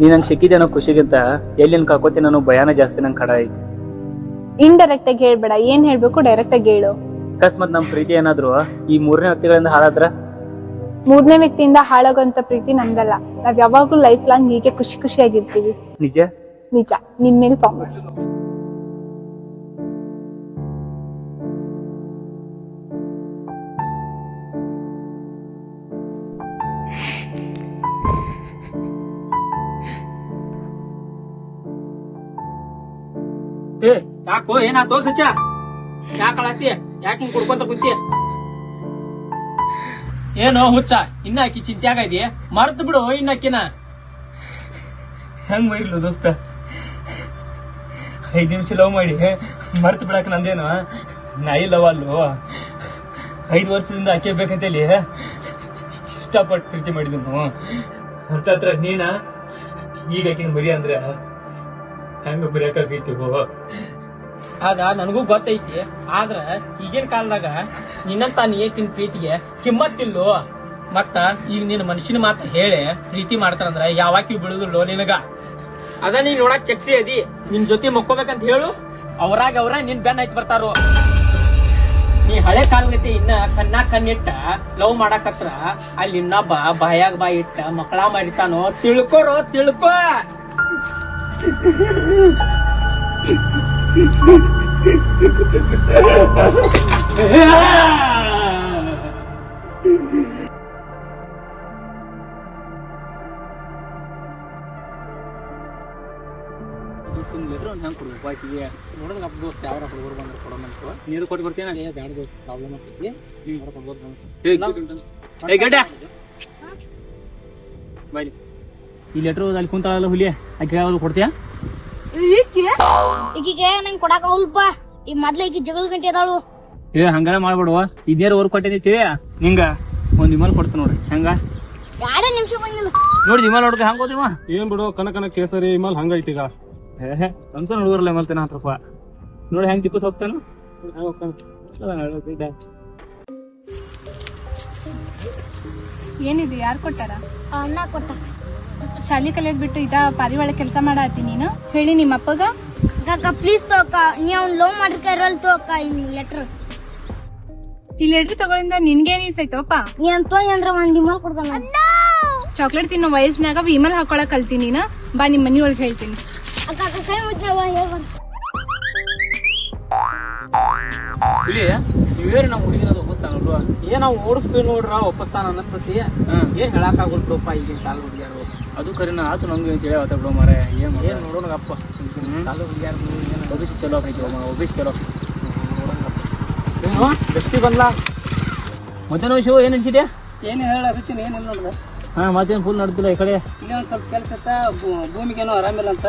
ನೀ ನಂಗೆ ಸಿಕ್ಕಿದೆ ಅನ್ನೋ ಖುಷಿಗಿಂತ ನನ್ ಕಳ್ಕೊತೀನಿ ಅನ್ನೋ ಭಯಾನ ಜಾಸ್ತಿ ನಂಗೆ ಕಡ ಐತಿ. ಇಂಡೈರೆಕ್ಟ್ ಆಗಿ ಹೇಳ್ಬೇಡ ಏನ್ ಹೇಳ್ಬೇಕು ಡೈರೆಕ್ಟ್ ಆಗಿ ಹೇಳು. ಅಕಸ್ಮಾತ್ ನಮ್ ಪ್ರೀತಿ ಏನಾದ್ರು ಈ ಮೂರನೇ ವ್ಯಕ್ತಿಗಳಿಂದ ಹಾಳಾದ್ರ? ಮೂರನೇ ವ್ಯಕ್ತಿಯಿಂದ ಹಾಳಾಗೋಂತ ಪ್ರೀತಿ ನಮ್ದಲ್ಲ. ನಾವ್ ಯಾವಾಗ್ಲೂ ಲೈಫ್ ಲಾಂಗ್ ಹೀಗೆ ಖುಷಿ ಖುಷಿಯಾಗಿರ್ತೀವಿ. ನಿಜ? ನಿಜ ನಿನ್ ಮೇಲೆ ಪ್ರಾಮಿಸ್ ಯಾಕೋ ಏನಾತೋ ಸಚ್ಚ? ಯಾಕ ಅಳತಿ? ಯಾಕೆ ಹಿಂಗ್ ಕುಡ್ಕೊಂತ ಕುಂತಿ? ಏನೋ ಹುಚ್ಚ? ಇನ್ನ ಆಕಿ ಚಿಂತ್ಯಾಗ ಇದೆ ಮರ್ತ್ ಬಿಡು ಇನ್ನಕ್ಕಿನ. ಹೆಂಗ್ ಬೈರ್ಲು ದೋಸ್ತ? ಐದ್ ನಿಮಿಷ ಲವ್ ಮಾಡಿ. ಮರ್ತು ಬಿಡಕ್ ನಂದೇನು? ನಾಯಿ ಲವ್ ಅಲ್ಲು. ಐದು ವರ್ಷದಿಂದ ಆಕೆ ಬೇಕಂತೇಳಿ ಇಷ್ಟಪಟ್ಟು ಪ್ರೀತಿ ಮಾಡಿದ್ನು ಹತ್ರ ನೀನ? ಈಗ ಆಕಿನ ಬರೀ ಅಂದ್ರೆ ಹೆಂಗ ಬರಿಯಾಕೈತಿ ಹೋ ಅದ ನನಗೂ ಗೊತ್ತೈತಿ. ಆದ್ರ ಈಗಿನ ಕಾಲದಾಗ ನಿನ್ನಂತ ನಿಯತ್ತಿನ ಪ್ರೀತಿಗೆ ಕಿಮ್ಮತ್ತಿಲ್ಲೋ. ಮತ್ತ ಈಗ ನಿನ್ನ ಮನುಷ್ಯನ ಮಾತು ಹೇಳಿ ಪ್ರೀತಿ ಮಾಡ್ತಾರಂದ್ರ ಯಾವಾಕಿ ಬಿಡುದಿಲ್ಲೋ ನಿನಗ. ಅದ ನೀನ್ ನೋಡಕ್ ಚಕ್ಸಿ ಅದಿ. ನಿನ್ ಜೊತೆ ಮಕ್ಕೋಬೇಕಂತ ಹೇಳು. ಅವ್ರಾಗ ಅವ್ರ ನಿನ್ ಬೆನ್ ಆಯ್ತು ಬರ್ತಾರೋ. ನೀ ಹಳೆ ಕಾಲಗತಿ ಇನ್ನ ಕಣ್ಣ ಕಣ್ಣಿಟ್ಟ ಲವ್ ಮಾಡಾಕತ್ರ ಅಲ್ಲಿ ಇನ್ನೊಬ್ಬ ಬಾಯಾಗ ಬಾಯಿ ಇಟ್ಟ ಮಕ್ಕಳ ಮಾಡಿರ್ತಾನೋ ತಿಳ್ಕೊರೋ, ತಿಳ್ಕೊ. ಹೆಂಗ್ ಕೊಡ್ಬೇಕು ಆಕಿಗೆ ಯಾವ ಹುಡುಗರು ಬಂದ್ರೆ ಕೊಡೋಣಂತ ನೀರು ಕೊಟ್ಟು ಬರ್ತೀನಿ ಬ್ಯಾಡ ದೋಸ್ತ ಪ್ರಾಬ್ಲಮ್ ಆಗ್ತೈತಿ ಏ ಗಡ್ಡ ಬಾಯ್ ಈ ಲೆಟ್ರ್ ಅಲ್ಲಿ ಕುಂತಾಳಲ್ಲ ಹುಲಿ ಆಕೆ ಯಾವಾಗ ಕೊಡ್ತೀಯಾ? ಈಗಿಗೆ ನಂಗೆ ಕೊಡಾಕ ಅವಲ್ಪ ಈ ಮೊದ್ಲ ಈಕಿ ಜಗಳ ಗಂಟೆ ಅದಾಳು. ಏ ಹಂಗಾರ ಮಾಡ್ಬಿಡುವ. ಇದೇರ್ ಊರ್ ಕೊಟ್ಟಿದ್ದೀವಿ ನಿಂಗ ಒಂದ್ ವಿಮಲ್ ಕೊಡ್ತ ನೋಡ್ರಿ ಹೆಂಗ? ಎರಡೇ ನಿಮಿಷ ಬಂದಿಲ್ಲ ನೋಡಿ ವಿಮಲ್ ನೋಡ್ಕ ಹಂಗ ಹೋದಿವ ಏನ್ ಬಿಡು ಕನಕನ ಕೇಸರಿ ಇಮಲ್ ಹಂಗೈತಿ ಈಗ. ಅನ್ಸ ಹುಡುಗರಲ್ಲ ಮಲ್ತೇನ ಹತ್ತು ರೂಪಾಯಿ ನೋಡಿ ಹೆಂಗ್ ತಿಕ್ಕತ್ ಹೋಗ್ತಾನ. ಏನಿದೆ ಯಾರು ಕೊಟ್ಟಾರ? ಅಣ್ಣ ಕೊಟ್ಟ. ಶಾಲಿ ಕಲಿಯೋದ್ ಬಿಟ್ಟು ಇದ ಪಾರಿವಾಳ ಕೆಲಸ ಮಾಡತ್ತಿ ನೀನು? ಹೇಳಿ ನಿಮ್ಮ ಅಪ್ಪಗ ಕಾಕ ಪ್ಲೀಸ್ ತೋಕ. ನೀ ಅವ್ನ್ ಲೋ ಮಾಡಿರ್ಕಲ್ ತೋಕ ಇನ್ ಲೆಟರ್ ಈ ಲೆಟ್ರ್ ತಗೊಳಿಂದ ನಿನ್ಗೇನ್ ಯೂಸ್ ನೀ ಅಂತ ಅಂದ್ರ ಒಂದ್ ಡಿಮಾಲ್ ಕೊಡ್ತಾನ. ಚಾಕ್ಲೇಟ್ ತಿನ್ನೋ ವಯಸ್ಸಿನಾಗ ವಿಮಲ್ ಹಾಕೊಳಕ್ ಕಲ್ತೀನಿ ನೀನು. ಬಾ ನಿಮ್ ಮನಿ ಒಳಗೆ ಹೇಳ್ತೀನಿ. ಅಕ್ಕ ಅಕ್ಕ ಕೈ ಮುಚ್ಚವ ನೀವೇರು ನಮ್ಮ ಹುಡುಗಿನ ನಾವು ಓಡಿಸ್ತೀವಿ ನೋಡ್ರ ಒಪ್ಪಸ್ತಾನ ಅನ್ನಸ್ತತಿ. ಏನ್ ಹೇಳಕ್ ಆಗಲ್ ಬಿಡಪ್ಪ ಈಗಿನ ಕಾಲ ಹುಡುಗಿಯರು. ಅದು ಕರಿನ ಆತು ನಮ್ಗೆ ಅಂತ ಹೇಳಿ ಆತ ಬಿಡೋ ಮಾರ ಏನು ನೋಡೋಣ ನೋಡೋಣಪ್ಪ ಕಾಲ ಯಾರು ಏನ ಒಬಿಸಿ ಚಲೋ ಆಗೈತಿ ಒಬಿಸಿ ಚಲೋ. ಏನು ವ್ಯಕ್ತಿ ಬಂದ್ಲಾ? ಮತ್ತೇನೋ ವಿಷಯ ಏನು ಅನ್ಸಿದ್ಯಾ? ಏನು ಹೇಳ ಸಚಿನ್ ಏನಿಲ್ಲ ನೋಡಿದೆ ಹಾ ಮಧ್ಯಾಹ್ನ ಫುಲ್ ನಡ್ದಿಲ್ಲ ಈ ಕಡೆ. ಇಲ್ಲೇ ಒಂದ್ ಸ್ವಲ್ಪ ಕೆಲಸ ಇತ್ತ? ಭೂಮಿಗೇನೋ ಆರಾಮಿಲ್ಲ ಅಂತ.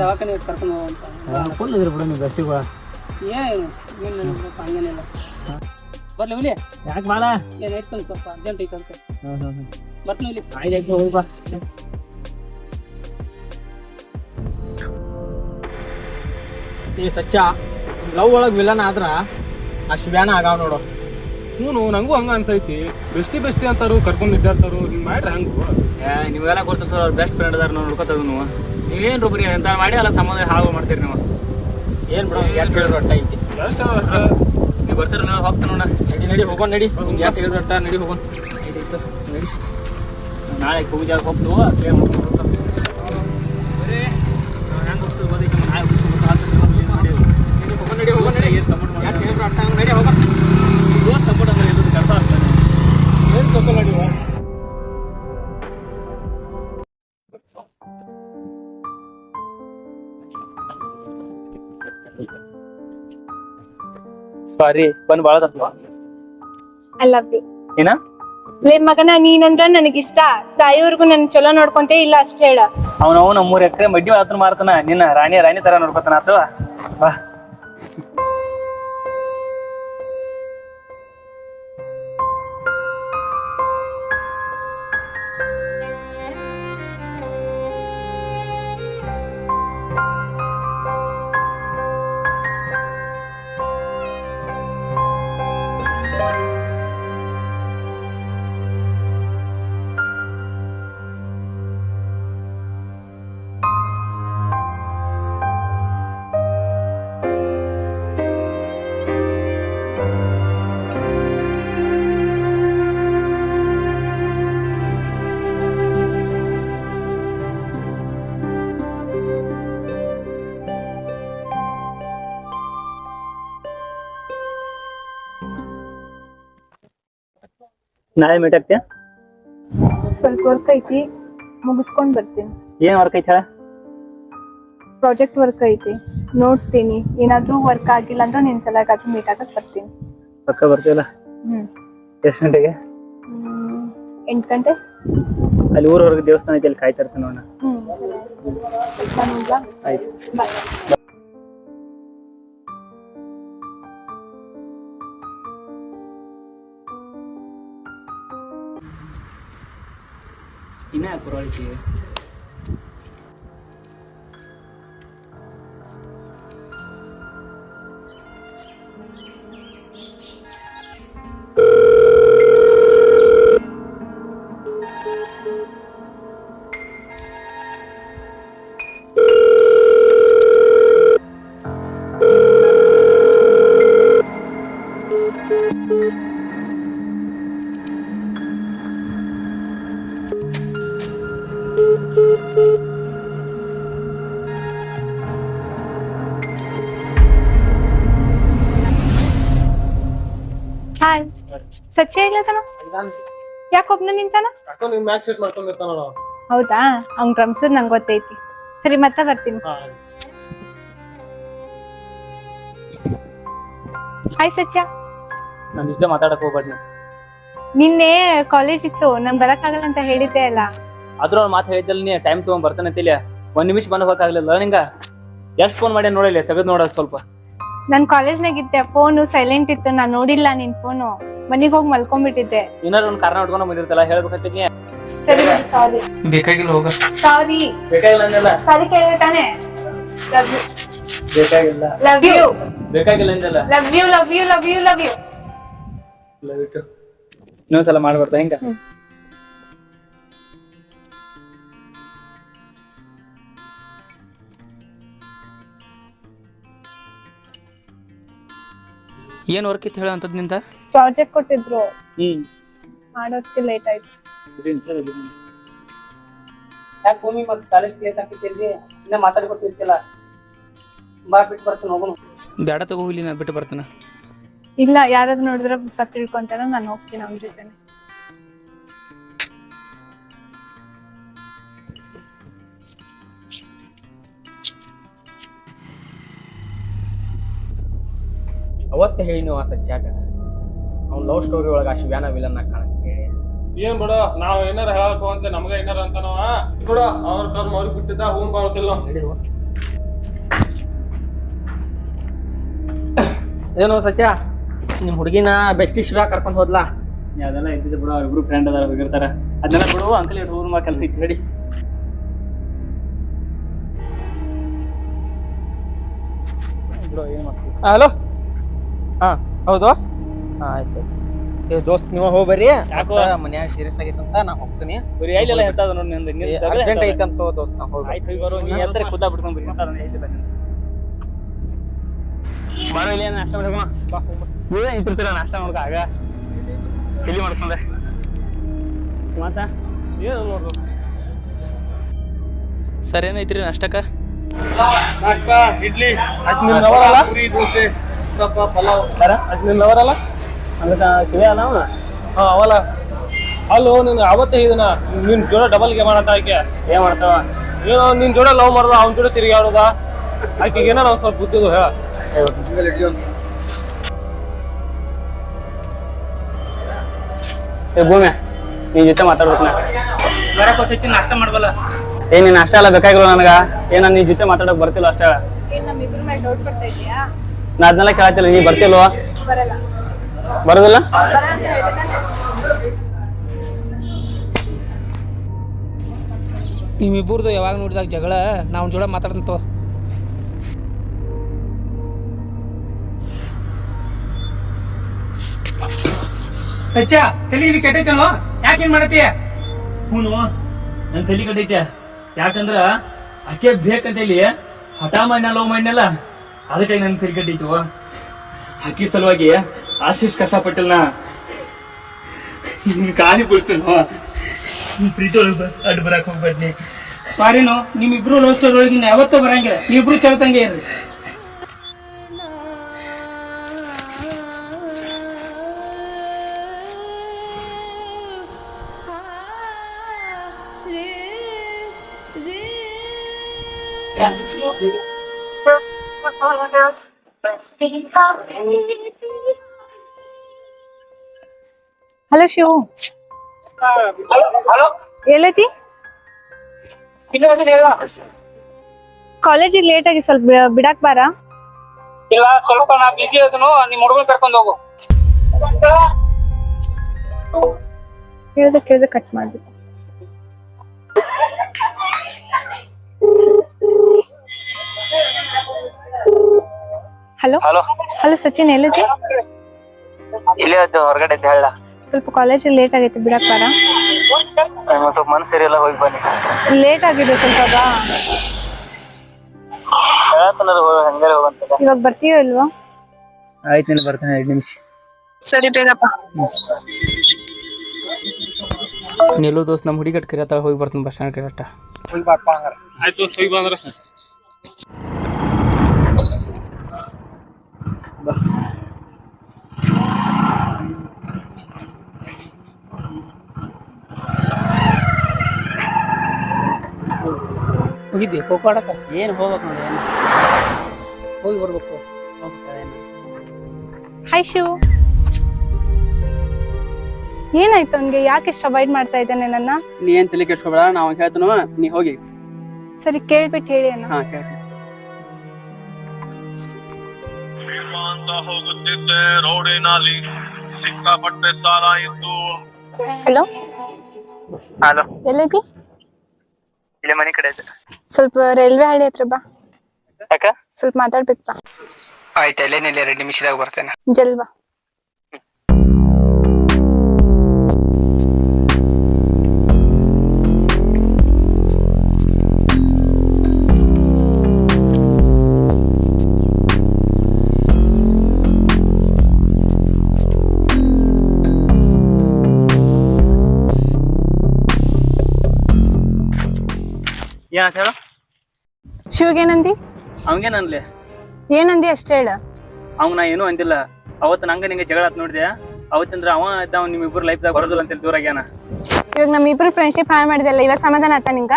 ದವಾಖಾನೆ ಕರ್ಕೊಂಡು ಹೋಗಂತ ಫುಲ್ ಇದ್ರಿ ಬಿಡು ನೀವು ಬೆಸ್ಟಿಗ ಏನು ಏನ್ ಹಂಗೇನಿಲ್ಲ ಬರ್ಲಿ ಹುಲಿ. ಯಾಕೆ ಬಾಳ ಏನು ಐತ್ ಸ್ವಲ್ಪ ಅರ್ಜೆಂಟ್ ಐತಂತ ಬರ್ತೀನಿ ಹುಲಿ. ಆಯ್ತು ಹೋಗಿ ಬಾ ಈ ಸಚ್ಚ ಲವ್ ಒಳಗೆ ವಿಲನ್ ಆದ್ರ ಅಷ್ಟು ಬ್ಯಾನ ಆಗಾವ್ ನೋಡು. ಹ್ಞೂ ನಂಗೂ ಹಂಗ ಅನ್ಸೈತಿ. ಬೆಸ್ಟಿ ಬೆಸ್ಟಿ ಅಂತಾರು ಕರ್ಕೊಂಡು ನಿದ್ದಾಡ್ತಾರು ಹಿಂಗ್ ಮಾಡ್ರಿ ಹಂಗು? ಏ ನೀವೆಲ್ಲ ಗೊತ್ತಿರ್ತಾರ ಅವ್ರ ಬೆಸ್ಟ್ ಫ್ರೆಂಡ್ ಅದಾರ ನಾವು ನೋಡ್ಕೊತದ ನೀವು ನೀವೇನು ರೂಬ್ರಿ ಎಂತ ಮಾಡಿ ಅಲ್ಲ ಸಂಬಂಧ ಹಾಳು ಮಾಡ್ತೀರಿ ನೀವು. ಏನ್ ಬಿಡೋ ಯಾಕೆ ಹೇಳಿದ್ರು ಅಟ್ಟ ಐತಿ. ನೀವು ಬರ್ತೀರ ನಾವು ಹೋಗ್ತಾ ನೋಡ. ನಡಿ ನಡಿ ಹೋಗೋಣ ನಡಿ. ನಿಮ್ಗೆ ಯಾಕೆ ಹೇಳಿದ್ರು ಅಟ್ಟ ನಡಿ ಹೋಗೋಣ. ನಡಿ ನಾಳೆ ಪೂಜಾಗ ಹೋಗ್ತೀವೋ ಹೋಗ್ತು. ಕ್ಲೇ ಮಾಡ್ಕೊಂಡು ಬರ್ತಾನೆ ಬರೀ ಹೆಂಗೆ ಹೋಗ್ತದೆ ಗೊತ್ತೈತೆ ನಾಳೆ ಹೋಗ್ಸ್ಕೊಂಡು ನಡಿ ಹೋಗೋಣ ನಡಿ ಸಪೋರ್ಟ್ ಮಾಡಿ ಅಟ್ಟ ಹಂಗ್. ಸಪೋರ್ಟ್ ಅಂದ್ರೆ ಎಲ್ಲರೂ ಕೆಲಸ ಆಗ್ತಾನೆ ಏನು ನೀವು? ಸಾರಿ ಬಂದ್ ಬಾಳ ತತ್ವ ಐ ಲವ್ ಯು ಏನ? ಲೇ ಮಗನ ನೀನಂದ್ರ ಇಷ್ಟ. ಸಾಯೋವರ್ಗು ನನ್ ಚಲೋ ನೋಡ್ಕೊಂತೇ ಇಲ್ಲ ಅಷ್ಟೇ ಹೇಳ. ಅವನವನ ಮೂರ್ ಎಕರೆ ಮಡ್ಡಿ ಮಾತ್ರ ಮಾರ್ತಾನ. ನಿನ್ನ ರಾಣಿ ರಾಣಿ ತರ ನೋಡ್ಕೊತಾನ ಅಥವಾ ಬಾ. ನಾಳೆ ಮೀಟ್ ಆಗ್ತೀಯ? ಸ್ವಲ್ಪ ವರ್ಕ್ ಐತಿ ಮುಗಿಸ್ಕೊಂಡ್ ಬರ್ತೀನಿ. ಏನ್ ವರ್ಕ್ ಐತಿ ಹೇಳ? ಪ್ರಾಜೆಕ್ಟ್ ವರ್ಕ್ ಐತಿ ನೋಡ್ತೀನಿ. ಏನಾದ್ರೂ ವರ್ಕ್ ಆಗಿಲ್ಲ ಅಂದ್ರೆ ನಿನ್ ಸಲಗಾದ್ರೂ ಮೀಟ್ ಆಗಕ್ ಬರ್ತೀನಿ. ಪಕ್ಕ ಬರ್ತೀವಲ್ಲ ಹ್ಮ್. ಎಷ್ಟು ಗಂಟೆಗೆ? ಹ್ಮ್, ಎಂಟ್ ಗಂಟೆ? ಅಲ್ಲಿ ಊರವರೆಗೆ ದೇವಸ್ಥಾನ ಐತಿ ಅಲ್ಲಿ ಕಾಯ್ತಾ ಇರ್ತೀನಿ ನೋಡೋಣ. ಹ್ಮ್ ಸರಿ. ಆಯ್ತು. ನಾನ್ ಹೋಗ್ಲಾ? ಆಯ್ತು. ಬಾಯ್ ಇನ್ನ ಯಾಕೆ ಸಚ್ಚೆ ಯಾಕೆ ಒಬ್ನ ನಿಂತಾನ? ಮ್ಯಾಚ್ ಸೆಟ್ ಮಾಡ್ಕೊಂಡಿರ್ತಾನ ಹೌದಾ? ಅವ್ನ್ ಡ್ರಮ್ಸದ್ ನಂಗೆ ಗೊತ್ತೈತಿ. ಸರಿ ಮತ್ತೆ ಬರ್ತೀನಿ. ಹಾಯ್ ಸಚ್ಚ. ನಾನು ನಿಜ ಮಾತಾಡಕ್ ಹೋಗ್ಬೇಡ ನಿನ್ನೆ ಕಾಲೇಜ್ ಇತ್ತು ನನ್ ಬರಕ್ಕಾಗಲ್ಲ ಅಂತ ಹೇಳಿದ್ದೆ ಅಲ್ಲ. ಆದ್ರೂ ಅವ್ನು ಮಾತು ಹೇಳಿದ್ದಲ್ಲ ನೀ ಟೈಮ್ ತಗೊಂಡ್ ಬರ್ತಾನೆ ಅಂತಿಲ್ಲ. ಒಂದ್ ನಿಮಿಷ ಬಂದ್ ಹೋಗಕ್ಕಾಗ್ಲಿಲ್ಲ ನಿಂಗ? ಎಷ್ಟ್ ಫೋನ್ ಮಾಡಿ ನೋಡಿಲ್ಲ ತೆಗೆದ್ ನೋಡ ಸ್ವಲ್ಪ. ನನ್ ಕಾಲೇಜ್ನಾಗ ಇದ್ದೆ ಫೋನು ಸೈಲೆಂಟ್ ಇತ್ತು ನಾನ್ ನೋಡಿಲ್ಲ ನಿನ್ ಫೋನು ಮನಿಗ್ ಹೋಗಿ ಮಲ್ಕೊಂಡ್ಬಿಟ್ಟಿದ್ದೆ ಏನಾರ ಒಂದ್ ಕಾರಣ ಹೊಡ್ಕೊಂಡು ಬಂದಿರ್ತಲ್ಲ ಹೇಳ್ಬೇಕಂತೀನಿ ಸರಿ ಸಾರಿ ಬೇಕಾಗಿಲ್ಲ ಹೋಗ. ಸಾರಿ ಬೇಕಾಗಿಲ್ಲ ಅಂದಲ್ಲ ಸಾರಿ ಕೇಳಿದೆ ತಾನೆ. ಲವ್ ಯು ಬೇಕಾಗಿಲ್ಲ. ಲವ್ ಯು ಬೇಕಾಗಿಲ್ಲ ಅಂದಲ್ಲ love you love you love you love you ಇನ್ನೊಂದ್ಸಲ ಮಾಡ್ಬಾರ್ದ ಹೆಂಗ? ಏನ್ ವರ್ಕ್ ಇತ್ತು ನಿಂದ? ಪ್ರಾಜೆಕ್ಟ್ ಕೊಟ್ಟಿದ್ರು. ಹ್ಮ್. ಮಾಡೋದಕ್ಕೆ ಲೇಟ್ ಆಯ್ತು. ಯಾಕೆ ಭೂಮಿ ಮತ್ತೆ ಕಾಲೇಜ್ ಕೇಸ್ ಹಾಕಿರ್ತೀರಿ ಇನ್ನ ಮಾತಾಡ್ಕೊತಿರ್ತಿಲ್ಲ. ಬಾ ಬಿಟ್ಟು ಬರ್ತೀನಿ ಹೋಗೋಣ. ಬೇಡ ತಗೋ ಇಲ್ಲಿ ನಾ ಬಿಟ್ಟು ಬರ್ತೇನೆ. ಇಲ್ಲ ಯಾರಾದ್ರೂ ನೋಡಿದ್ರೆ ಸತ್ ತಿಳ್ಕೊಂತಾರ ನಾನು ಹೋಗ್ತೀನಿ ಅವ್ನ ಜೊತೆ ಅವತ್ತೇ ಹೇಳಿ ನೀವು ಆ ಸಚ್ಚಾಗ ಅವ್ನ ಲವ್ ಸ್ಟೋರಿ ಒಳಗೆ ಆ ಶಿವ್ಯಾನ ವಿಲನ್ ಕಾಣಕ್ ಹೇಳಿ. ಏನ್ ಬಿಡು ನಾವ್ ಏನಾರ ಹೇಳಕ್ ಅಂತ ನಮ್ಗ ಏನಾರ ಅಂತಾನವ ಬಿಡು ಅವ್ರ ಕರ್ಮ ಅವ್ರಿಗೆ ಬಿಟ್ಟಿದ್ದ ಹೂನ್ ಬಾಳ್ತಿಲ್ಲ. ಏನು ಸತ್ಯ ನಿಮ್ ಹುಡುಗಿನ ಬೆಸ್ಟ್ ಶಿವ್ಯಾ ಕರ್ಕೊಂಡ್ ಹೋದ್ಲಾ? ಅದೆಲ್ಲ ಇದ್ದಿದ್ದು ಬಿಡು ಅವ್ರಿಬ್ರು ಫ್ರೆಂಡ್ ಅದಾರ ಹೋಗಿರ್ತಾರ ಅದನ್ನೆಲ್ಲ ಬಿಡು ಅಂಕಲ್ ಇಟ್ಟು ಊರ್ ಮಾ ಕೆಲಸ ಇತ್ತು ಮಾಡ್ತೀವಿ ಹಲೋ? ಹಾ ಹೌದು? ಹಾ ಆಯ್ತು. ಏ ದೋಸ್ತ್ ನೀವು ಹೋಗ್ಬರ್ರಿ ಬರ್ರಿ. ಯಾಕೋ? ಮನ್ಯಾಗ ಸೀರಿಯಸ್ ಆಗೈತಂತ ನಾ ಹೋಗ್ತೀನಿ. ಬರೀ ಐಲೆಲ್ಲ ಹೇಳ್ತಾದ ನೋಡಿ ನಿಂದ ನಿಂದ ಅರ್ಜೆಂಟ್ ಐತಂತ ದೋಸ್ತ್ ನಾ ಹೋಗಿ ಆಯ್ತು ಹೋಗಿ ಬರೋ ನೀ ಎತ್ತರ ಖುದ್ದಾ ಬಿಡ್ಕೊಂಡ್ ಬರಿ ಅಂತ ಹೇಳ್ತಿಲ್ಲ ಬರೋ ಇಲ್ಲಿ ನಾಷ್ಟ ಮಾಡ್ಕೊ. ಬಾ ನೀವೇ ನಿಂತಿರ್ತೀರ ನಾಷ್ಟ ಮಾಡ್ಕೊ ಆಗ? ಇಲ್ಲಿ ಮಾಡ್ಕೊಂಡೆ. ಏನು ಸರ್ ಏನೈತ್ರಿ ನಾಷ್ಟಕ್ಕ? ನಾಷ್ಟ ಇಡ್ಲಿ. ನಿನ್ ನವರಲ್ಲ ಪೂರಿ ದೋಸೆ ಉತ್ತಪ್ಪ ಪಲಾವ್. ಸರ? ಅಲ್ಲ ಅದಕ್ಕೆ ಶಿವ ಅಲ್ಲ ಹಾ ಅವಲ್ಲ. ಅಲ್ಲೋ ನಿನ್ ಅವತ್ತೇ ಇದನ್ನ ನಿನ್ ಜೋಡ ಡಬಲ್ಗೆ ಮಾಡತ್ತ ಆಕೆ. ಏನ್ ಮಾಡ್ತಾವ? ಏನೋ ನಿನ್ ಜೋಡ ಲವ್ ಮಾಡ್ದ ಅವ್ನ ಜೋಡ ತಿರುಗಾಡೋದ ಆಕೆಗೆ ಏನಾರ ಒಂದ್ ಸ್ವಲ್ಪ ಬುದ್ಧಿದು ಹೇಳ. ಏ ಭೂಮಿ ನಿನ್ ಜೊತೆ ಮಾತಾಡ್ಬೇಕು ನಾ. ನಾಷ್ಟ ಮಾಡ್ಬಲ್ಲ ಏ ನೀನ್ ಅಷ್ಟೇ ಎಲ್ಲ ಬೇಕಾಗಿಲ್ಲ ನನಗ. ಏನ ನಿನ್ ಜೊತೆ ಮಾತಾಡಕ್ ಬರ್ತಿಲ್ಲ ಅಷ್ಟೇ. ಏನ್ ನಮ್ಮಿಬ್ರ ಮೇಲೆ ಡೌಟ್ ಬರ್ತಾ ಇದೆಯಾ? ನಾ ಅದನ್ನೆಲ್ಲ ಕೇಳತ್ತಿಲ್ಲ ನೀ ಬರ್ತಿಲ್ವಾ? ಬರಲ್ಲ. ಬರೋದಿಲ್ಲ? ನಿಮ್ಮಿಬ್ಬರದು ಯಾವಾಗ ನೋಡಿದಾಗ ಜಗಳ ನಾವು ಜೋಡ ಮಾತಾಡಂತ ಸಚ್ಚ ತಲೆ ಇದು ಕೆಟ್ಟೈತಲ್ವ ಯಾಕೆ ಏನ್ ಮಾಡತ್ತೀಯ? ಹೂನು ನನ್ ತಲೆ ಕೆಟ್ಟೈತೆ. ಯಾಕಂದ್ರ ಆಕೆ ಬೇಕಂತ ಹೇಳಿ ಹಠ ಮಾಡ್ನಲ್ಲ ಲವ್ ಮಾಡ್ನಲ್ಲ ಅದಕ್ಕೆ ನನ್ ತಲೆ ಕೆಟ್ಟೈತು ಅಕ್ಕಿ ಸಲುವಾಗಿ ಆಶೀಶ್ ಕಷ್ಟಪಟ್ಟಿಲ್ಲ ನಿನ್ ಕಾಲಿ ಬೀಳ್ತೇನೋ? ಪ್ರೀತಿ ಒಳಗೆ ಅಡ್ಡ ಬರಕ್ ಹೋಗ್ಬೇಡ್ನಿ ಸಾರಿನು ನಿಮ್ಮಿಬ್ರು ಲವ್ ಸ್ಟೋರಿ ಒಳಗೆ ಇನ್ನು ಯಾವತ್ತೂ ಬರಂಗಿಲ್ಲ. ನೀವಿಬ್ರು ಚಲತಂಗೆ ಇರ್ರಿ. ಹಲೋ ಶಿವು. ಎಲ್ಲೈತಿ ಕಾಲೇಜಿಗೆ ಲೇಟ್ ಆಗಿ ಸ್ವಲ್ಪ ಬಿಡಕ್ ಬಾರ? ಇಲ್ಲ ಸ್ವಲ್ಪ ನಾ ಬಿಸಿ ಅದನು ನಿಮ್ ಹುಡುಗನ್ ಕರ್ಕೊಂಡ್ ಹೋಗು. ಕೇಳ್ದ ಕೇಳ್ದ ಕಟ್ ಮಾಡ್ಬಿಟ್ಟು ಹಲೋ? ಹಲೋ? ಹಲೋ ಸಚಿನ್ ಎಲ್ಲೈತಿ ಇಲ್ಲೇ ಹೊರಗಡೆ ಹೇಳ. ಸ್ವಲ್ಪ ಕಾಲೇಜಿಗೆ ಲೇಟ್ ಆಗೈತಿ ಬಿಡಕ್ ಬಾರ? ಸ್ವಲ್ಪ ಮನಸ್ಸು ಸರಿಯಲ್ಲ ಹೋಗಿ ಬನ್ನಿ. ಲೇಟ್ ಆಗಿದೆ ಸ್ವಲ್ಪ ಬಾ. ಹೇಳತ್ತಲ್ಲ ಹಂಗಾರೆ ಹೋಗಂತ ಇವಾಗ ಬರ್ತೀಯೋ ಇಲ್ವಾ? ಆಯ್ತು ನೀನು ಬರ್ತೀನಿ ಎರಡು ನಿಮಿಷ. ಸರಿ ಬೇಗಪ್ಪ ನಿಲ್ಲು ದೋಸ್ತ್ ನಮ್ಮ ಹುಡುಗಿ ಕರಿಯತ್ತಾಳ ಹೋಗಿ ಬರ್ತೀನಿ ಬಸ್ ಸ್ಟ್ಯಾಂಡ್ ಕರೆಕ್ಟ ಆಯ್ತು ಹೋಗಿ ಬಂದ್ರ. ಹೋಗಿದ್ದಿ? ಖೋಖೋ ಆಡಕ ಏನು ಹೋಗ್ಬೇಕು ನೋಡಿ ಏನು? ಹೋಗಿ ಬರ್ಬೇಕು. ಹಾಯ್ ಶಿವು. ಏನಾಯ್ತು ಅವ್ನಿಗೆ? ಯಾಕೆ ಇಷ್ಟ ಅವಾಯ್ಡ್ ಮಾಡ್ತಾ ಇದ್ದಾನೆ ನನ್ನ? ನೀ ಏನ್ ತಲೆ ಕೆಡ್ಸ್ಕೊಬೇಡ ನಾವು ಹೇಳ್ತನ ನೀ ಹೋಗಿ. ಸರಿ ಕೇಳ್ಬಿಟ್ಟು ಹೇಳಿ ಅಣ್ಣ. ಹಾ ಹೇಳ್ತೀನಿ ಅಂತ ಹೋಗುತ್ತಿದ್ದೆ ರೋಡಿನಲ್ಲಿ ಸಿಕ್ಕಾಪಟ್ಟೆ ಸಾಲ ಇತ್ತು. ಹಲೋ ಹಲೋ ಎಲ್ಲೈತಿ ಇಲ್ಲೇ ಮನೆ ಕಡೆ ಐತೆ ಸ್ವಲ್ಪ ರೈಲ್ವೆ ಹಳ್ಳಿ ಹತ್ರ ಬಾ. ಯಾಕ? ಸ್ವಲ್ಪ ಮಾತಾಡ್ಬೇಕು ಬಾ. ಆಯ್ತು ಅಲ್ಲೇನಿಲ್ಲ ಎರಡು ನಿಮಿಷದಾಗ ಬರ್ತೇನೆ. ಜಲ್ ಏನಂತ ಹೇಳು. ಶಿವಗೇನಂದಿ ಅವಂಗೇನನ್ಲಿ ಏನಂದಿ ಅಷ್ಟೇ ಹೇಳ. ಅವ್ನ ನಾ ಏನೂ ಅಂದಿಲ್ಲ. ಅವತ್ತು ನಂಗ ನಿಂಗೆ ಜಗಳ ಆತ್ ನೋಡಿದೆ. ಅವತ್ತಂದ್ರ ಅವ ಇದ್ದ ಅವ್ನು ನಿಮ್ಮಿಬ್ರು ಲೈಫ್ದಾಗ ಬರೋದಿಲ್ಲ ಅಂತೇಳಿ ದೂರ ಆಗ್ಯಾನ ಇವಾಗ ನಮ್ ಇಬ್ರು ಫ್ರೆಂಡ್ಶಿಪ್ ಹಾಳು ಮಾಡಿದಲ್ಲ ಇವಾಗ ಸಮಾಧಾನ ಆತ ನಿಂಗ?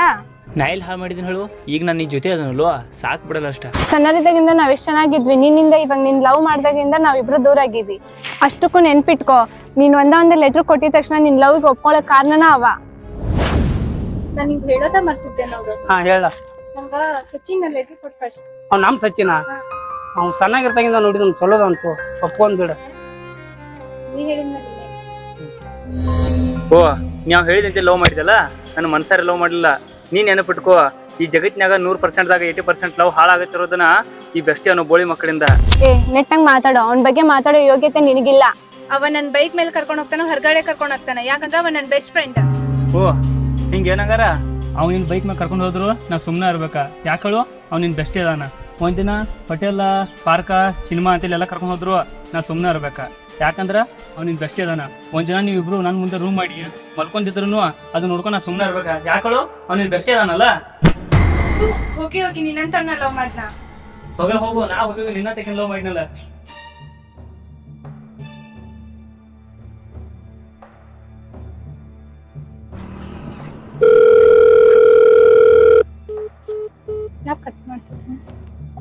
ನಾ ಹಾ ಹಾಳು ಮಾಡಿದ್ದೀನಿ ಹೇಳು? ಈಗ ನಾನು ನಿನ್ ಜೊತೆ ಅದನಲ್ವ ಸಾಕ್ ಬಿಡಲ್ಲ ಅಷ್ಟ. ಸಣ್ಣದಿದ್ದಾಗಿಂದ ನಾವ್ ಎಷ್ಟ್ ಚೆನ್ನಾಗಿದ್ವಿ. ನಿನ್ನಿಂದ ಇವಾಗ ನಿನ್ ಲವ್ ಮಾಡ್ದಾಗಿಂದ ನಾವಿಬ್ರು ದೂರ ಆಗಿದ್ವಿ. ಅಷ್ಟಕ್ಕೂ ನೆನ್ಪಿಟ್ಕೋ. ನೀನ್ ಒಂದ ಒಂದ್ ಲೆಟರ್ ಕೊಟ್ಟಿದ ತಕ್ಷಣ ನಿನ್ ಲವ್ಗೆ ಒಪ್ಕೊಳ್ಳೋ ಕಾರಣನ ಅವ. ನಾನು ನಿಮ್ಗೆ ಹೇಳೋದ ಮರ್ತಿದ್ದೆ ನೋಡು. ಹಾ ಹೇಳ. ನಂಗ ಸಚಿನ್ ಲೆಟರ್ ಕೊಟ್ಟು ಫಸ್ಟ್ ಅವ್ನು ನಮ್ಮ ಸಚಿನ? ಅವ್ನು ಸಣ್ಣಗಿರ್ತಾಗಿಂದ ನೋಡಿದನ್ ಚಲೋದಂತು ಒಪ್ಕೊಂಡ್ ಬಿಡ. ನೀ ಹೇಳಿದ್ಮೇಲೆ ಓ ನೀವು ಹೇಳಿದಂತೆ ಲವ್ ಮಾಡಿದಲ್ಲ ನನ್ನ ಮನ್ಸಾರ ಲವ್ ಮಾಡಲಿಲ್ಲ. ನೀ ನೆನಪಿಟ್ಕೋ ಈ ಜಗತ್ತಿನಾಗ ನೂರ್ ಪರ್ಸೆಂಟ್ದಾಗ ಏಯ್ಟಿ ಪರ್ಸೆಂಟ್ ಲವ್ ಹಾಳಾಗತ್ತಿರೋದನ್ನ ಈ ಬೆಸ್ಟಿ ಅನ್ನೋ ಬೋಳಿ ಮಕ್ಕಳಿಂದ. ಏ ನೆಟ್ಟಂಗ್ ಮಾತಾಡೋ. ಅವನ ಬಗ್ಗೆ ಮಾತಾಡೋ ಯೋಗ್ಯತೆ ನಿನಗಿಲ್ಲ. ಅವ ನನ್ ಬೈಕ್ ಮೇಲೆ ಕರ್ಕೊಂಡು ಹೋಗ್ತಾನೆ ಹೊರಗಡೆ ಕರ್ಕೊಂಡು ಹೋಗ್ತಾನೆ? ಯಾಕಂದ್ರೆ ಅವ ನನ್ ಬೆಸ್ಟ್ ಫ್ರೆಂಡ್ ಓ ಹಿಂಗ ಏನಂಗಾರ ಅವ್ನ ನಿನ್ ಬೈಕ್ ಮೇಲೆ ಕರ್ಕೊಂಡು ಹೋದ್ರು ನಾ ಸುಮ್ಮನೆ ಇರ್ಬೇಕಾ? ಯಾಕಳು? ಅವ್ನ ನಿನ್ ಬೆಸ್ಟ್ ಇದಾನ ಒಂದಿನ ಹೋಟೆಲ್ ಪಾರ್ಕ ಸಿನಿಮಾ ಅಂತ ಎಲ್ಲ ಕರ್ಕೊಂಡು ಹೋದ್ರು ನಾ ಸುಮ್ಮನೆ ಇರ್ಬೇಕಾ? ಯಾಕಂದ್ರ ಅವ್ನ ನಿನ್ ಬೆಸ್ಟ್ ಇದಾನ ಒಂದಿನ ನೀವಿಬ್ರು ನನ್ ಮುಂದೆ ರೂಮ್ ಮಾಡಿ ಮಲ್ಕೊಂಡಿದ್ರು ಅದು ನೋಡ್ಕೊಂಡು ನಾ ಸುಮ್ಮನೆ ಇರ್ಬೇಕಾ? ಯಾಕಳು? ಅವ್ನ ನಿನ್ ಬೆಸ್ಟ್ ಇದಾನಲ್ಲ ಹೋಗಿ ಹೋಗಿ ನಿನ್ನಂತ ಲವ್ ಮಾಡ್ದ ಹೋಗ ಹೋಗು ನಾ ಹೋಗಿ ನಿನ್ನ ತೆಗೆನ್ ಲವ್ ಮಾಡಿನಲ್ಲ.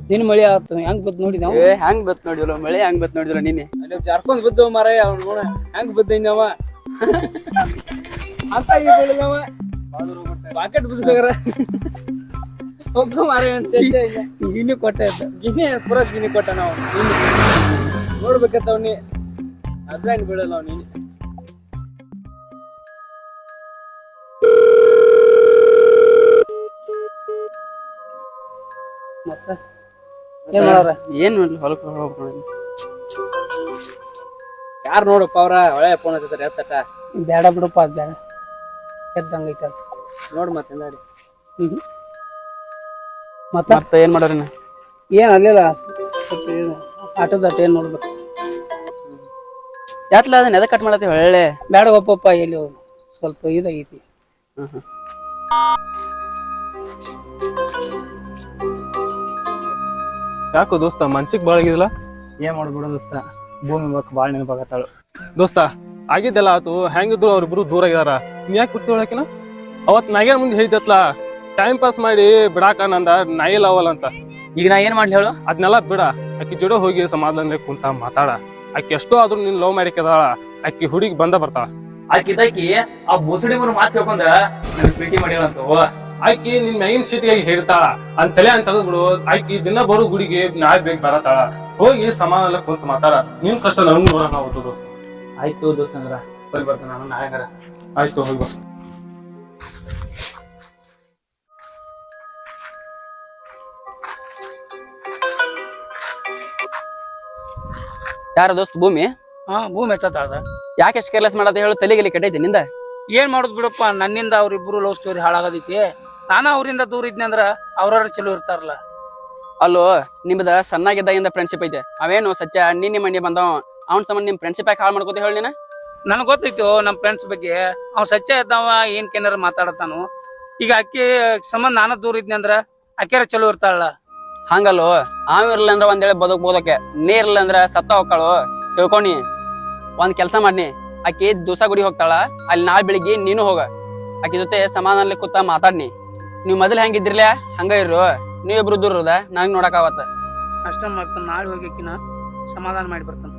ನಿನ್ ಮಳಿ ಆತು ಹೆಂಗ್ ಬತ್ ನೋಡಿದ ಏ ಹೆಂಗ್ ಬತ್ ನೋಡಿಲ್ಲ ಮಳೆ ಹೆಂಗ್ ಬತ್ ನೋಡಿದ್ರ ನೀನೆ ಜಾರ್ಕೊಂಡ್ ಬಿದ್ದು ಮಾರಾಯ ಅವ್ನ ನೋಡ ಹೆಂಗ್ ಬಿದ್ದ ಅವ? ಅಂತ ಬೀಳಲ್ಲವ ಪಾಕೆಟ್ ಬಿಡಿಸೋಗ್ರ ಹೋಗೋ ಮಾರ ಗಿನಿ ಕೊಟ್ಟೆ ಗಿನಿ ಪುರ ಗಿನಿ ಕೊಟ್ಟ ನಾವು. ನೋಡ್ಬೇಕಂತ ಅವ್ನಿ ಅದ್ರಾಗ ಬೀಳಲ್ಲ ಅವ್ನಿ ಮತ್ತೆ? ಏನ್ ಮಾಡವ್ರ ಏನ್ ಮಾಡ್ಲಿ ಹೊಲಕ್ಕೆ ಹೋಗ್ಬೇಕು ಯಾರು ನೋಡಪ್ಪ ಅವ್ರ? ಒಳ್ಳೆ ಫೋನ್ ಹಚ್ಚಿದ್ರೆ ಎತ್ತಟ ಬೇಡ ಬಿಡಪ್ಪ ಅದ್ ಬೇಡ. ಎದ್ದಂಗೈತೆ ಅದು. ನೋಡ್ ಮತ್ತೆ ನೋಡಿ ಹ್ಮ್. ಮತ್ತ? ಮತ್ತೆ ಏನ್ ಮಾಡೋರಿ ಏನ್ ಅಲ್ಲಿಲ್ಲ. ಸ್ವಲ್ಪ ಏನು ಆಟದ ಆಟ ಏನ್ ನೋಡ್ಬೇಕು. ಯಾತ್ಲ ಅದನ್ನ ಎದಕ್ ಕಟ್ ಮಾಡತ್ತಿ ಒಳ್ಳೆ ಬೇಡ ಒಪ್ಪಪ್ಪ ಎಲ್ಲಿ ಹೋಗು? ಸ್ವಲ್ಪ ಇದಾಗೈತಿ ಯಾಕೋ ದೋಸ್ತ ಮನ್ಸಿಗೆ ಭಾಳ ಆಗಿದಿಲ್ಲ ಏನ್ ಮಾಡ್ಬಿಡೋ ದೋಸ್ತ. ಭೂಮಿ ಬಗ್ಗೆ ಭಾಳ ನೆನಪಾಗತ್ತಾಳು. ದೋಸ್ತ ಆಗಿದ್ದೆಲ್ಲ ಆತು ಹೆಂಗಿದ್ರು ಅವ್ರಿಬ್ರು ದೂರ ಆಗಿದಾರ ನೀ ಯಾಕೆ ಬಿಡ್ತೀವಳಕಿನ ಅವತ್ ನಾಗೇನ್ ಮುಂದೆ ಹೇಳಿದತ್ಲ ಟೈಮ್ ಪಾಸ್ ಮಾಡಿ ಬಿಡಾಕ ನಂದ ನಾಯಿ ಲವಲ್ ಅಂತ. ಈಗ ನಾ ಏನ್ ಮಾಡ್ಲಿ ಹೇಳು? ಅದನ್ನೆಲ್ಲ ಬಿಡ. ಆಕಿ ಜೋಡಿ ಹೋಗಿ ಸಮಾಧಾನ ಕುಂತ ಮಾತಾಡ. ಆಕಿ ಎಷ್ಟೋ ಆದ್ರೂ ನೀನ್ ಲವ್ ಮಾಡಿಕದಾಳ ಆಕಿ ಹುಡುಗಿ ಬಂದ ಬರ್ತಾಳ. ಆಕಿದಾಕಿ ಆ ಬುಸುಡಿ ಮೂರು ಮಾತು ಕೇಳ್ಕೊಂಡ ಪ್ರೀತಿ ಮಾಡಿರಂತು ಆಕಿ ನಿನ್ ಮೈನ್ ಸೀಟಿಗೆ ಹೇಳ್ತಾಳ ಅಂತ ತಲೆ ಅಂತ ಬಿಡು ಆಕಿ ದಿನ ಬರೋ ಗುಡಿಗೆ ನಾಳೆ ಬೇಗ ಬರತಾಳ ಹೋಗಿ ಸಮಾನ ಕುಂತ ಮಾತಾಡ. ನಿನ್ ಕಷ್ಟ ನಮ್ಗೆ ನೋಡೋಣ ನಾವು ಆಯ್ತು ದೋಸ್ತ ಅಂದ್ರ. ಹೋಗಿ ಬರ್ತಾನ ನಾನು ಆಯ್ತು ಹೋಗಿ ಯಾರ ದೋಸ್ತ ಭೂಮಿ? ಹಾ ಭೂಮಿ ಹೆಚ್ಚತ್ತಾಳ್ದ ಯಾಕೆ ಎಷ್ಟು ಕೇರ್ಲೆಸ್ ಮಾಡತ್ತೆ ಹೇಳು ತಲೆಗೆಲಿ ಕೆಟ್ಟೈತಿ ನಿಂದ? ಏನ್ ಮಾಡುದ್ ಬಿಡಪ್ಪ ನನ್ನಿಂದ ಅವ್ರಿಬ್ರು ಲವ್ ಸ್ಟೋರಿ ಹಾಳಾಗದೈತಿ. ನಾನು ಅವರಿಂದ ದೂರ ಇದ್ನಿ ಅಂದ್ರ ಅವ್ರವ್ರ ಚಲೋ ಇರ್ತಾರಲ್ಲ. ಅಲ್ಲೋ ನಿಮ್ದ ಸಣ್ಣಾಗಿದ್ದಾಗಿಂದ ಫ್ರೆಂಡ್ಶಿಪ್ ಐತೆ. ಅವೇನು ಸಚ್ಚ ನಿಮ್ಮ ಮನೆ ಬಂದವ ಅವ್ನ ಸಂಬಂಧ ನಿಮ್ ಫ್ರೆಂಡ್ಶಿಪ್ ಯಾಕೆ ಹಾಳು ಮಾಡ್ಕೋತ ಹೇಳಿ ನೀನ? ನನಗೆ ಗೊತ್ತೈತು ನಮ್ ಫ್ರೆಂಡ್ಸ್ ಬಗ್ಗೆ. ಅವ್ ಸಚ್ಚ ಇದ್ದಾವ ಏನ್ ಕೇನಾರ ಮಾತಾಡತಾನು ಈಗ ಅಕ್ಕಿ ಸಂಬಂಧ ನಾನ ದೂರ ಇದ್ನಿ ಅಂದ್ರ ಅಕ್ಕಿರ ಚಲೋ ಇರ್ತಾಳ ಹಂಗಲ್ಲೋ ಆವ್ ಇರ್ಲಿಲ್ಲ ಅಂದ್ರ ಒಂದೇಳೆ ಬದುಕ್ಬೋದಕ್ಕೆ ನೀ ಇರ್ಲಿಲ್ಲ ಅಂದ್ರ ಸತ್ತ ಹೋಗ್ತಾಳು. ತಿಳ್ಕೊಣಿ ಒಂದ್ ಕೆಲ್ಸ ಮಾಡ್ನಿ. ಆಕಿ ದಿವಸ ಗುಡಿ ಹೋಗ್ತಾಳ ಅಲ್ಲಿ ನಾಳೆ ಬೆಳಿಗ್ಗೆ ನೀನು ಹೋಗ. ಆಕಿ ಜೊತೆ ಸಮಾಧಾನಲಿ ಕೂತ ಮಾತಾಡ್ನಿ. ನೀವ್ ಮೊದಲು ಇದ್ರಲ್ಲೇ ಹಂಗ ಇರು ನೀವಿಬ್ರು ದೂರ ಇರೋದ? ನನಗ್ ನೋಡಕ್ ಅಷ್ಟ ಮಾಡ್ತಾನ ನಾಳೆ ಹೋಗಿ ಆಕಿನ ಸಮಾಧಾನ ಮಾಡಿ ಬರ್ತಾನ.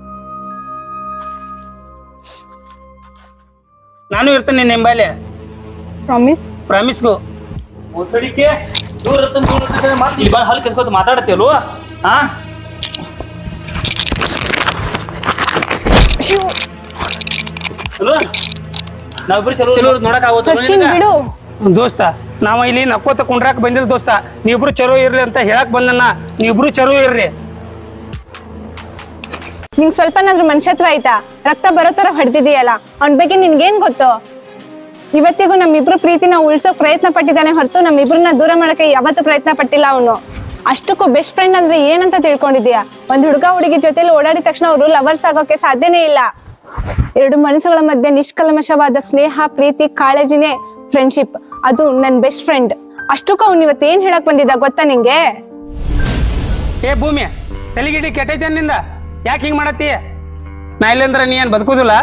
ನಾನು ಇರ್ತೇನೆ ನಿಂಬಲ್ಲಿ. ಬಾಲೆ ಪ್ರಾಮಿಸ್ ಪ್ರಾಮಿಸ್ಗು ಮುಸಡಿಕೆ ದೂರ ಇರ್ತಂತ ದೂರ ಇರ್ತಂತ ಮತ್ತೆ ಇಲ್ಲಿ ಬಂದ್ ಹಲ್ ಕೆಸ್ಕೊತ ಮಾತಾಡತ್ತೇಲು ಹಾ? ಚಲೋ ನಾವಿಬ್ರು ಚಲೋ ಚಲೋ ನೋಡಕ್ ಸಚಿನ್ ಬಿಡು. ದೋಸ್ತ ನಾವ ಇಲ್ಲಿ ನಕ್ಕೋತ ಕುಂಡ್ರಾಕ್ ಬಂದಿಲ್ಲ ದೋಸ್ತ. ನೀವಿಬ್ರು ಚರೋ ಇರ್ಲಿ ಅಂತ ಹೇಳಕ್ ಬಂದನ್ನ ನೀವಿಬ್ರು ಚರೋ ಇರ್ರಿ. ನಿಂಗ್ ಸ್ವಲ್ಪನಾದ್ರೂ ಮನುಷ್ಯತ್ವ ಆಯ್ತಾ? ರಕ್ತ ಬರೋ ತರ ಹೊಡೆದಿದೆಯಲ್ಲ? ಅವನ ಬಗ್ಗೆ ನಿನ್ಗೇನ್ ಗೊತ್ತು? ಇವತ್ತಿಗೂ ನಮ್ಮಿಬ್ರು ಪ್ರೀತಿನ ಉಳ್ಸೋಕ್ ಪ್ರಯತ್ನ ಪಟ್ಟಿದ್ದಾನೆ ಹೊರತು ನಮ್ಮಿಬ್ರನ್ನ ದೂರ ಮಾಡಕ್ಕೆ ಯಾವತ್ತೂ ಪ್ರಯತ್ನ ಪಟ್ಟಿಲ್ಲ ಅವನು. ಅಷ್ಟಕ್ಕೂ ಬೆಸ್ಟ್ ಫ್ರೆಂಡ್ ಅಂದ್ರೆ ಏನಂತ ತಿಳ್ಕೊಂಡಿದ್ಯಾ ಒಂದ್ ಹುಡುಗ ಹುಡುಗಿ ಜೊತೆಲಿ ಓಡಾಡಿದ ತಕ್ಷಣ ಅವರು ಲವರ್ಸ್ ಆಗೋಕೆ ಸಾಧ್ಯನೇ ಇಲ್ಲ. ಎರಡು ಮನಸ್ಸುಗಳ ಮಧ್ಯೆ ನಿಷ್ಕಲ್ಮಶವಾದ ಸ್ನೇಹ, ಪ್ರೀತಿ, ಕಾಳಜಿನೇ ಫ್ರೆಂಡ್ಶಿಪ್ ಅದು ನನ್ನ ಬೆಸ್ಟ್ ಫ್ರೆಂಡ್ ಅಷ್ಟಕ್ಕ ಅವ್ನು ಇವತ್ತು ಏನು ಹೇಳಕ್ ಬಂದಿದ್ದ ಗೊತ್ತಾ ನಿಂಗೆ? ಏ ಭೂಮಿ ತಲೆಗಿಡಿ ಕೆಟ್ಟೈತೆ ನಿಂದ? ಯಾಕೆ ಹಿಂಗೆ ಮಾಡತ್ತಿ? ನಾ ಇಲ್ಲಂದ್ರ ನೀ ಏನು ಬದುಕುದಿಲ್ಲ?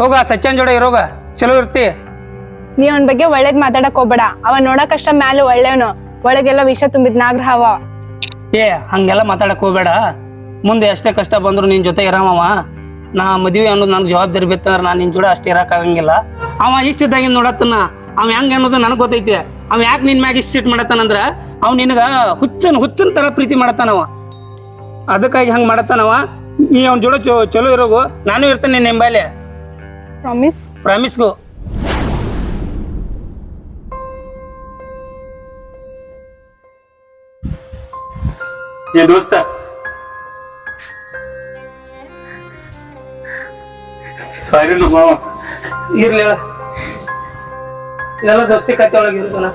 ಹೋಗ ಸಚ್ಚನ್ ಜೋಡ ಇರೋಗ. ಚಲೋ ಇರ್ತಿ. ನೀ ಅವನ ಬಗ್ಗೆ ಒಳ್ಳೇದ್ ಮಾತಾಡಕ್ ಹೋಗ್ಬೇಡ. ಅವ ನೋಡಕಷ್ಟ ಮ್ಯಾಲೆ ಒಳ್ಳೆಯವನು. ಒಳಗೆಲ್ಲ ವಿಷ ತುಂಬಿದ್ ನಾಗ್ರಹವ. ಏ ಹಂಗೆಲ್ಲ ಮಾತಾಡಕ್ ಹೋಗ್ಬೇಡ. ಮುಂದೆ ಎಷ್ಟೇ ಕಷ್ಟ ಬಂದ್ರು ನಿನ್ ಜೊತೆ ಇರಾಮವ. ನಾ ಮದುವೆ ಅನ್ನೋದು ನನ್ ಜವಾಬ್ದಾರಿ ಬಿತ್ತಂದ್ರೆ ನಾ ನಿನ್ ಜೋಡ ಅಷ್ಟು ಇರಕ್ ಆಗಂಗಿಲ್ಲ. ಅವ ಇಷ್ಟಿದ್ದಾಗಿ ಇದ್ದಾಗಿಂದ ನೋಡತ್ತನ. ಅವ ಹೆಂಗ್ ಅನ್ನೋದು ನನಗ್ ಗೊತ್ತೈತಿ. ಅವ ಯಾಕೆ ನಿನ್ ಮ್ಯಾಗ ಇಷ್ಟ ಸಿಟ್ ಮಾಡತ್ತಾನಂದ್ರ ಅವ್ ನಿನಗ ಹುಚ್ಚನ್ ಹುಚ್ಚನ್ ತರ ಪ್ರೀತಿ ಮಾಡತ್ತಾನವ ಅದಕ್ಕಾಗಿ ಹಂಗ ಮಾಡತ್ತಾನವ ನೀ ಅವ್ನ ಜೋಡ ಚಲೋ ಇರೋಗು ನಾನು ಇರ್ತೇನೆ ನಿನ್ ಎಂಬಾಲೆ ಪ್ರಾಮಿಸ್. ಪ್ರಾಮಿಸ್ಗು ಏ ದೋಸ್ತ. ಸಾರಿ ನಮ್ಮ ಮಾವ. ಇರ್ಲಿ ಇದೆಲ್ಲ ದೋಸ್ತಿ ಕತೆ ಒಳಗೆ ಇರುದನ